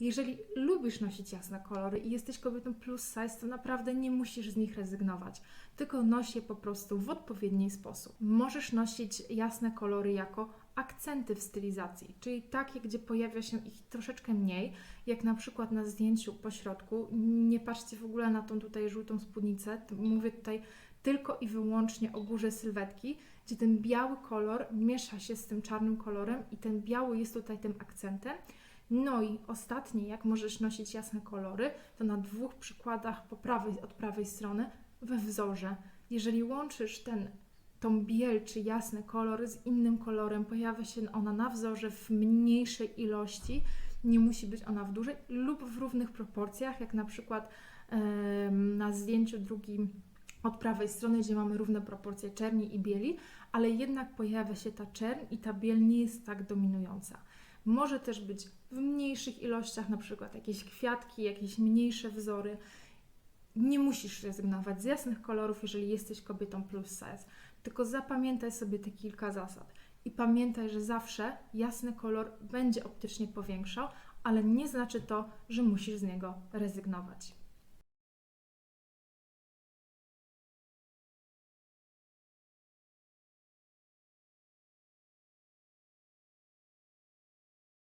Jeżeli lubisz nosić jasne kolory i jesteś kobietą plus size, to naprawdę nie musisz z nich rezygnować, tylko noś je po prostu w odpowiedni sposób. Możesz nosić jasne kolory jako akcenty w stylizacji, czyli takie, gdzie pojawia się ich troszeczkę mniej, jak na przykład na zdjęciu po środku. Nie patrzcie w ogóle na tą tutaj żółtą spódnicę, mówię tutaj tylko i wyłącznie o górze sylwetki, gdzie ten biały kolor miesza się z tym czarnym kolorem i ten biały jest tutaj tym akcentem. No i ostatnie, jak możesz nosić jasne kolory, to na dwóch przykładach po prawej, od prawej strony we wzorze. Jeżeli łączysz ten, tą biel czy jasny kolor z innym kolorem, pojawia się ona na wzorze w mniejszej ilości, nie musi być ona w dużej lub w równych proporcjach, jak na przykład em, na zdjęciu drugim od prawej strony, gdzie mamy równe proporcje czerni i bieli, ale jednak pojawia się ta czerń i ta biel nie jest tak dominująca. Może też być w mniejszych ilościach, na przykład jakieś kwiatki, jakieś mniejsze wzory. Nie musisz rezygnować z jasnych kolorów, jeżeli jesteś kobietą plus size. Tylko zapamiętaj sobie te kilka zasad. I pamiętaj, że zawsze jasny kolor będzie optycznie powiększał, ale nie znaczy to, że musisz z niego rezygnować.